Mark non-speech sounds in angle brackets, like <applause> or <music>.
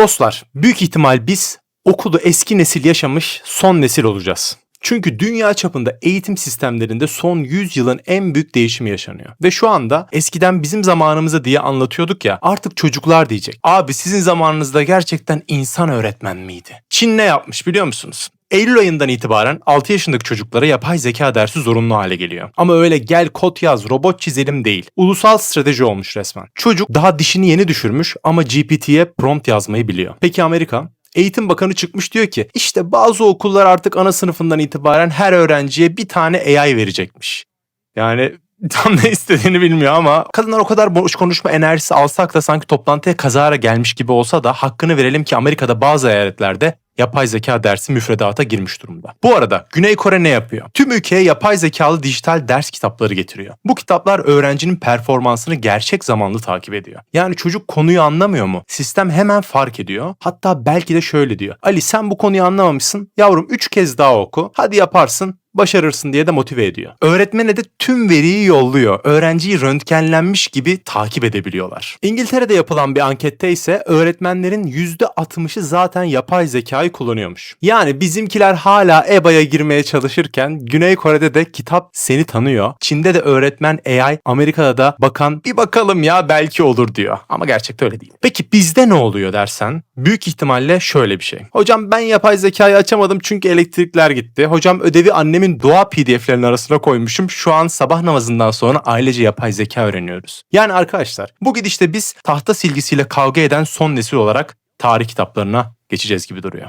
Dostlar, büyük ihtimal biz okulu eski nesil yaşamış son nesil olacağız. Çünkü dünya çapında eğitim sistemlerinde son 100 yılın en büyük değişimi yaşanıyor. Ve şu anda eskiden bizim zamanımızda diye anlatıyorduk ya artık çocuklar diyecek. Abi sizin zamanınızda gerçekten insan öğretmen miydi? Çin ne yapmış biliyor musunuz? Eylül ayından itibaren 6 yaşındaki çocuklara yapay zeka dersi zorunlu hale geliyor. Ama öyle gel kod yaz, robot çizelim değil. Ulusal strateji olmuş resmen. Çocuk daha dişini yeni düşürmüş ama GPT'ye prompt yazmayı biliyor. Peki Amerika? Eğitim Bakanı çıkmış diyor ki işte bazı okullar artık ana sınıfından itibaren her öğrenciye bir tane AI verecekmiş. Yani <laughs> tam ne istediğini bilmiyor ama kadınlar o kadar boş konuşma enerjisi alsak da sanki toplantıya kazara gelmiş gibi olsa da hakkını verelim ki Amerika'da bazı eyaletlerde yapay zeka dersi müfredata girmiş durumda. Bu arada Güney Kore ne yapıyor? Tüm ülkeye yapay zekalı dijital ders kitapları getiriyor. Bu kitaplar öğrencinin performansını gerçek zamanlı takip ediyor. Yani çocuk konuyu anlamıyor mu? Sistem hemen fark ediyor. Hatta belki de şöyle diyor. Ali sen bu konuyu anlamamışsın. Yavrum 3 kez daha oku. Hadi yaparsın başarırsın diye de motive ediyor. Öğretmene de tüm veriyi yolluyor. Öğrenciyi röntgenlenmiş gibi takip edebiliyorlar. İngiltere'de yapılan bir ankette ise öğretmenlerin %60'ı zaten yapay zekayı kullanıyormuş. Yani bizimkiler hala EBA'ya girmeye çalışırken Güney Kore'de de kitap seni tanıyor. Çin'de de öğretmen AI, Amerika'da da bakan bir bakalım ya belki olur diyor. Ama gerçekte öyle değil. Peki bizde ne oluyor dersen? Büyük ihtimalle şöyle bir şey. Hocam ben yapay zekayı açamadım çünkü elektrikler gitti. Hocam ödevi annemin dua pdf'lerinin arasına koymuşum. Şu an sabah namazından sonra ailece yapay zeka öğreniyoruz. Yani arkadaşlar bu gidişte biz tahta silgisiyle kavga eden son nesil olarak tarih kitaplarına geçeceğiz gibi duruyor.